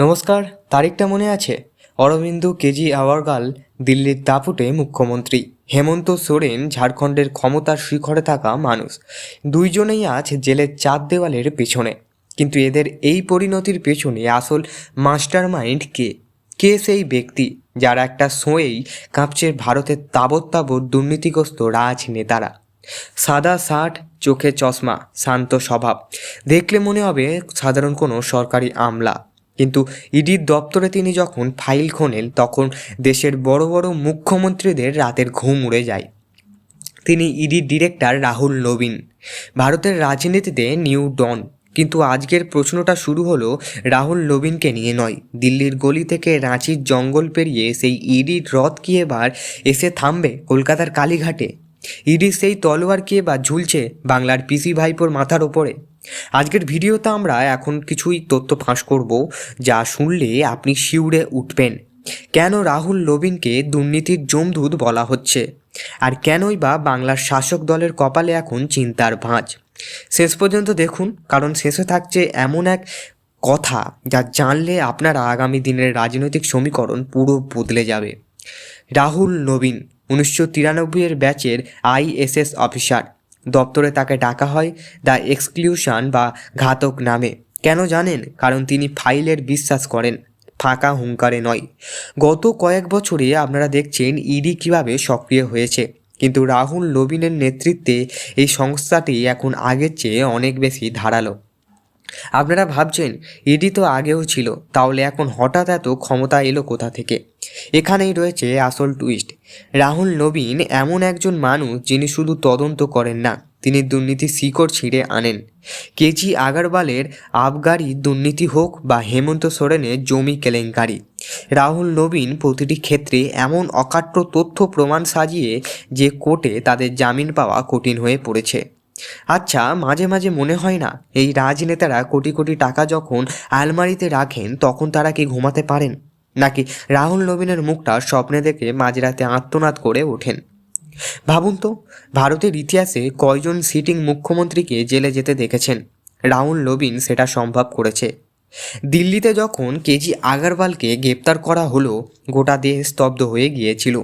নমস্কার, তারিখটা মনে আছে? অরবিন্দু কেজি আওয়ারগাল, দিল্লির দাপুটে মুখ্যমন্ত্রী। হেমন্ত সোরেন ঝাড়খণ্ডের ক্ষমতার শিখরে থাকা মানুষ। দুইজনেই আজ জেলের চার দেওয়ালের পেছনে। কিন্তু এদের এই পরিণতির পেছনে আসল মাস্টার মাইন্ড কে? কে সেই ব্যক্তি যারা একটা সোঁয়েই কাঁপছে ভারতের তাবৎ তাবৎ দুর্নীতিগ্রস্ত রাজনেতারা? সাদা শার্ট, চোখে চশমা, শান্ত স্বভাব। দেখলে মনে হবে সাধারণ কোনো সরকারি আমলা। কিন্তু ইডির দপ্তরে তিনি যখন ফাইল খোনেন তখন দেশের বড় বড় মুখ্যমন্ত্রীদের রাতের ঘুম উড়ে যায়। তিনি ইডির ডিরেক্টর রাহুল নবীন। ভারতের রাজনীতিতে নিউ ডন। কিন্তু আজকের প্রশ্নটা শুরু হলো রাহুল নবীনকে নিয়ে নয়। দিল্লির গলি থেকে রাঁচির জঙ্গল পেরিয়ে সেই ইডির রথ কি এবার এসে থামবে কলকাতার কালীঘাটে? ইডির সেই তলোয়ার কি এবার ঝুলছে বাংলার পিসি ভাইপোর মাথার ওপরে? আজকের ভিডিওতে আমরা এখন কিছুই তথ্য ফাঁস করব যা শুনলে আপনি শিউরে উঠবেন। কেন রাহুল নবীনকে দুর্নীতির জমদূত বলা হচ্ছে? আর কেনই বা বাংলার শাসক দলের কপালে এখন চিন্তার ভাঁজ? শেষ পর্যন্ত দেখুন, কারণ শেষে থাকছে এমন এক কথা যা জানলে আপনারা আগামী দিনের রাজনৈতিক সমীকরণ পুরো বদলে যাবে। রাহুল নবীন উনিশশো তিরানব্বইয়ের ব্যাচের আইএসএস অফিসার। দপ্তরে তাকে ডাকা হয় দ্য এক্সক্লুশন বা ঘাতক নামে। কেন জানেন? কারণ তিনি ফাইলের বিশ্বাস করেন। ফাঁকা হুঙ্কারে নয়। গত কয়েক বছরে আপনারা দেখছেন ইডি কীভাবে সক্রিয় হয়েছে। কিন্তু রাহুল নবীনের নেতৃত্বে এই সংস্থাটি এখন আগের চেয়ে অনেক বেশি ধারালো। আপনারা ভাবছেন, ইডি তো আগেও ছিল। তাহলে এখন হঠাৎ এত ক্ষমতা এলো কোথা থেকে? এখানেই রয়েছে আসল টুইস্ট রাহুল নবীন এমন একজন মানুষ যিনি শুধু তদন্ত করেন না, তিনি দুর্নীতির শিকড় ছিঁড়ে আনেন। কেজি আগারওয়ালের আবগারি দুর্নীতি হোক বা হেমন্ত সোরেনের জমি কেলেঙ্কারি, রাহুল নবীন প্রতিটি ক্ষেত্রে এমন অকাট্য তথ্য প্রমাণ সাজিয়ে যে কোর্টে তাদের জামিন পাওয়া কঠিন হয়ে পড়েছে। আচ্ছা মাঝে মাঝে মনে হয় না, এই রাজনেতারা কোটি কোটি টাকা যখন আলমারিতে রাখেন, তখন তারা কি ঘুমাতে পারেন? নাকি রাহুল নবীনের মুখটা স্বপ্নে দেখে মাঝরাতে আত্মনাদ করে ওঠেন। ভাবুন তো, ভারতের ইতিহাসে কয়জন সিটিং মুখ্যমন্ত্রীকে জেলে যেতে দেখেছেন? রাহুল নবীন সেটা সম্ভব করেছে। দিল্লিতে যখন কেজি আগারওয়ালকে গ্রেপ্তার করা হলো, গোটা দেশ স্তব্ধ হয়ে গিয়েছিল।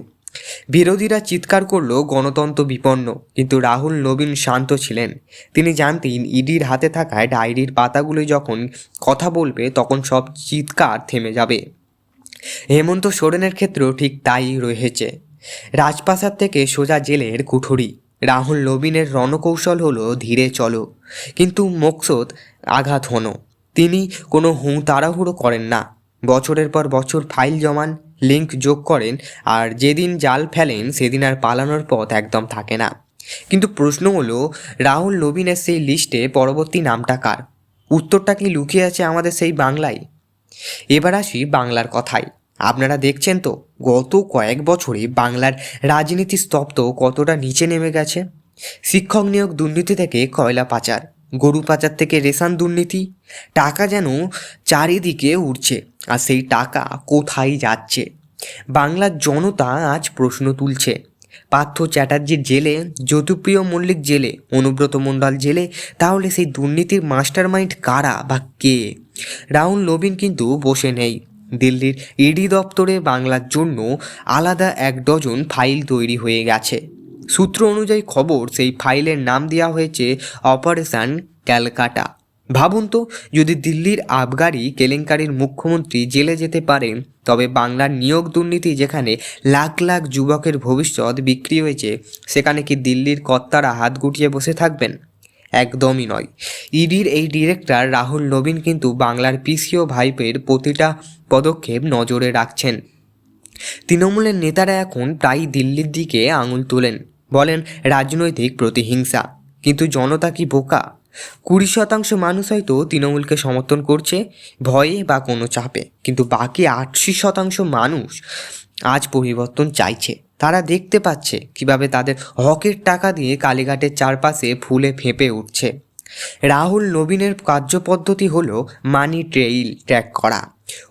বিরোধীরা চিৎকার করল, গণতন্ত্র বিপন্ন। কিন্তু রাহুল নবীন শান্ত ছিলেন। তিনি জানতেন, ইডির হাতে থাকায় ডায়েরির পাতাগুলো যখন কথা বলবে, তখন সব চিৎকার থেমে যাবে। হেমন্ত সোরেনের ক্ষেত্রেও ঠিক তাই রয়েছে। রাজপ্রাসাদ থেকে সোজা জেলের কুঠুরি। রাহুল নবীনের রণকৌশল হলো ধীরে চলো, কিন্তু মকসদ আঘাত হনো। তিনি কোনো হুঁ তাড়াহুড়ো করেন না। বছরের পর বছর ফাইল জমান লিঙ্ক যোগ করেন, আর যেদিন জাল ফেলেন সেদিন আর পালানোর পথ একদম থাকে না। কিন্তু প্রশ্ন হলো, রাহুল নবীনের সেই লিস্টে পরবর্তী নামটা কার? উত্তরটা কি লুকিয়ে আছে আমাদের সেই বাংলায়? এবার আসি বাংলার কথায়। আপনারা দেখছেন তো, গত কয়েক বছরে বাংলার রাজনীতি স্তব্ধ কতটা নিচে নেমে গেছে? শিক্ষক নিয়োগ দুর্নীতি থেকে কয়লা পাচার, গরু পাচার থেকে রেশন দুর্নীতি, টাকা যেন চারিদিকে উঠছে আর সেই টাকা কোথায় যাচ্ছে? বাংলার জনতা আজ প্রশ্ন তুলছে পার্থ চ্যাটার্জির জেলে জ্যোতিপ্রিয় মল্লিক জেলে, অনুব্রত মণ্ডল জেলে, তাহলে সেই দুর্নীতির মাস্টার মাইন্ড কারা বা কে? রাহুল, নবীন কিন্তু বসে নেই। দিল্লির ইডি দপ্তরে বাংলার জন্য আলাদা এক ডজন ফাইল তৈরি হয়ে গেছে। সূত্র অনুযায়ী খবর, সেই ফাইলের নাম দেওয়া হয়েছে অপারেশন ক্যালকাটা। ভাবুন তো, যদি দিল্লির আবগারি কেলেঙ্কারির মুখ্যমন্ত্রী জেলে যেতে পারেন, তবে বাংলার নিয়োগ দুর্নীতি যেখানে লাখ লাখ যুবকের ভবিষ্যৎ বিক্রি হয়েছে, সেখানে কি দিল্লির কর্তারা হাত গুটিয়ে বসে থাকবেন? একদমই নয়। ইডির এই ডিরেক্টর রাহুল নবীন কিন্তু বাংলার পিসিও ভাইপের প্রতিটা পদক্ষেপ নজরে রাখছেন। তৃণমূলের নেতারা এখন প্রায় দিল্লির দিকে আঙুল তোলেন, বলেন রাজনৈতিক প্রতিহিংসা, কিন্তু জনতা কি বোকা? কুড়ি শতাংশ মানুষ হয়তো তৃণমূলকে সমর্থন করছে, ভয়ে বা কোনো চাপে। কিন্তু বাকি আটশি শতাংশ মানুষ আজ পরিবর্তন চাইছে। তারা দেখতে পাচ্ছে কীভাবে তাদের হকের টাকা দিয়ে কালীঘাটের চারপাশে ফুলে ফেঁপে উঠছে। রাহুল নবীনের কার্যপদ্ধতি হলো মানি ট্রেইল ট্র্যাক করা।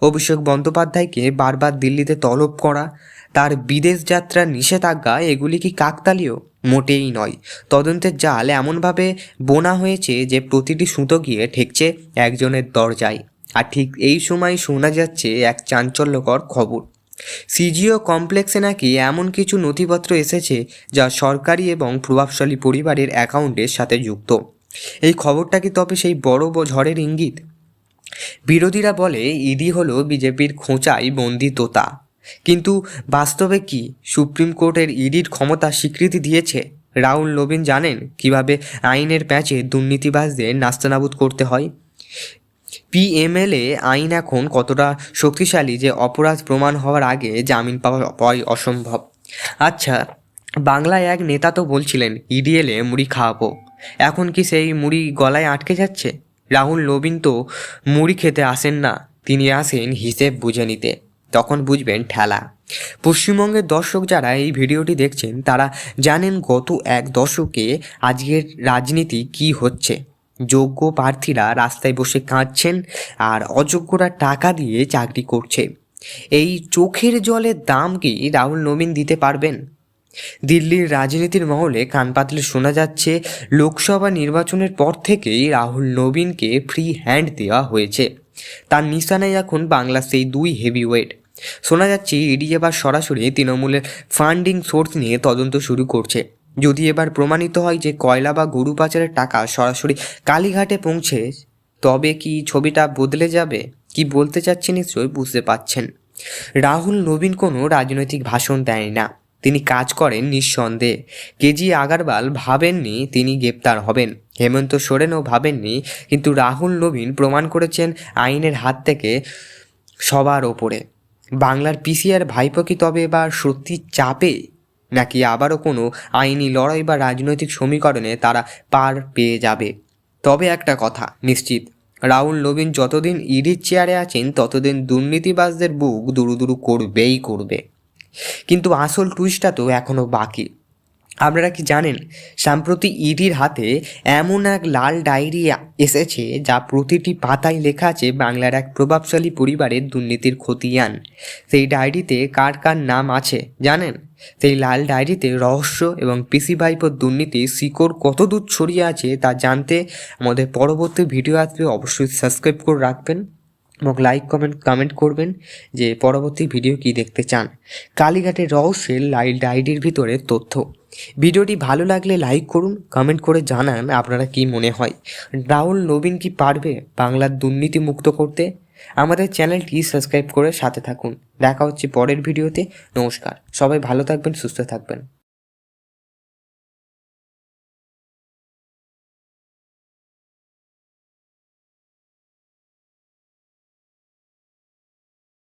অভিষেক বন্দ্যোপাধ্যায়কে বারবার দিল্লিতে তলব করা। তার বিদেশ যাত্রার নিষেধাজ্ঞা, এগুলি কি কাকতালীয়? মোটেই নয়। তদন্তের জাল এমনভাবে বোনা হয়েছে যে প্রতিটি সুতো গিয়ে ঠেকছে একজনের দরজায়। আর ঠিক এই সময় শোনা যাচ্ছে এক চাঞ্চল্যকর খবর। সিজিও কমপ্লেক্সে নাকি এমন কিছু নথিপত্র এসেছে যা সরকারি এবং প্রভাবশালী পরিবারের অ্যাকাউন্টের সাথে যুক্ত। এই খবরটা কি তবে সেই বড় ঝড়ের ইঙ্গিত? বিরোধীরা বলে ইডি হলো বিজেপির খোঁচাই বন্দি তোতা কিন্তু বাস্তবে কি? সুপ্রিম কোর্টের ইডির ক্ষমতা স্বীকৃতি দিয়েছে? রাহুল নবীন জানেন কীভাবে আইনের প্যাচে দুর্নীতিবাজদের নাস্তানাবুদ করতে হয়? পিএমএলএ আইন এখন কতটা শক্তিশালী যে অপরাধ প্রমাণ হওয়ার আগে জামিন পাওয়া অসম্ভব। আচ্ছা বাংলায় এক নেতা তো বলছিলেন, ইডি এলে মুড়ি খাওয়াবো। এখন কি সেই মুড়ি গলায় আটকে যাচ্ছে? রাহুল নবীন তো মুড়ি খেতে আসেন না, তিনি আসেন হিসেব বুঝে নিতে। তখন বুঝবেন ঠেলা। পশ্চিমবঙ্গের দর্শক যারা এই ভিডিওটি দেখছেন, তারা জানেন গত এক দশকে আজকের রাজনীতি কি হচ্ছে। যোগ্য প্রার্থীরা রাস্তায় বসে কাঁদছেন আর অযোগ্যরা টাকা দিয়ে চাকরি করছে। এই চোখের জলের দাম কি রাহুল নবীন দিতে পারবেন? দিল্লির রাজনীতির মহলে কান পাতলে শোনা যাচ্ছে, লোকসভা নির্বাচনের পর থেকেই রাহুল নবীনকে ফ্রি হ্যান্ড দেওয়া হয়েছে। তার নিশানায় এখন বাংলা সেই দুই হেভিওয়েট শোনা যাচ্ছে, ইডি এবার সরাসরি তৃণমূলের ফান্ডিং সোর্স নিয়ে তদন্ত শুরু করছে। যদি এবার প্রমাণিত হয় যে কয়লা বা গরু পাচারের টাকা সরাসরি কালীঘাটে পৌঁছে, তবে কি ছবিটা বদলে যাবে? কি বলতে চাচ্ছি নিশ্চয়ই বুঝতে পাচ্ছেন। রাহুল, নবীন কোনো রাজনৈতিক ভাষণ দেয় না। তিনি কাজ করেন নিঃসন্দেহে। কেজি আগারওয়াল ভাবেননি তিনি গ্রেপ্তার হবেন। হেমন্ত সোরেনও ভাবেননি, কিন্তু রাহুল, নবীন প্রমাণ করেছেন আইনের হাত থেকে সবার ওপরে। বাংলার পিসিআর ভাইপো কি তবে এবার সত্যি চাপে? নাকি আবারও কোনো আইনি লড়াই বা রাজনৈতিক সমীকরণে তারা পার পেয়ে যাবে? তবে একটা কথা নিশ্চিত, রাহুল নবীন যতদিন ইডির চেয়ারে আছেন, ততদিন দুর্নীতিবাজদের বুক দুরু দুরু করবেই করবে। কিন্তু আসল টুইস্টটা তো এখনও বাকি। আপনারা কি জানেন, সাম্প্রতি ইডির হাতে এমন এক লাল ডায়েরি এসেছে যা প্রতিটি পাতায় লেখা আছে বাংলার এক প্রভাবশালী পরিবারের দুর্নীতির খতিয়ান। সেই ডায়েরিতে কার কার নাম আছে জানেন? সেই লাল ডায়েরিতে রহস্য এবং পিসি ভাইপোর দুর্নীতির শিকড় কত দূর ছড়িয়ে আছে তা জানতে আমাদের পরবর্তী ভিডিও আসবে, অবশ্যই সাবস্ক্রাইব করে রাখবেন। এবং লাইক কমেন্ট কমেন্ট করবেন যে পরবর্তী ভিডিও কি দেখতে চান। কালীঘাটের রহস্যের লাইল ডায়েরির ভিতরে তথ্য। ভিডিওটি ভালো লাগলে লাইক করুন কমেন্ট করে জানান আপনারা কি মনে হয়। রাহুল, নবীন কি পারবে বাংলার দুর্নীতি মুক্ত করতে? আমাদের চ্যানেলটি সাবস্ক্রাইব করে সাথে থাকুন। দেখা হচ্ছে পরের ভিডিওতে নমস্কার। সবাই ভালো থাকবেন, সুস্থ থাকবেন।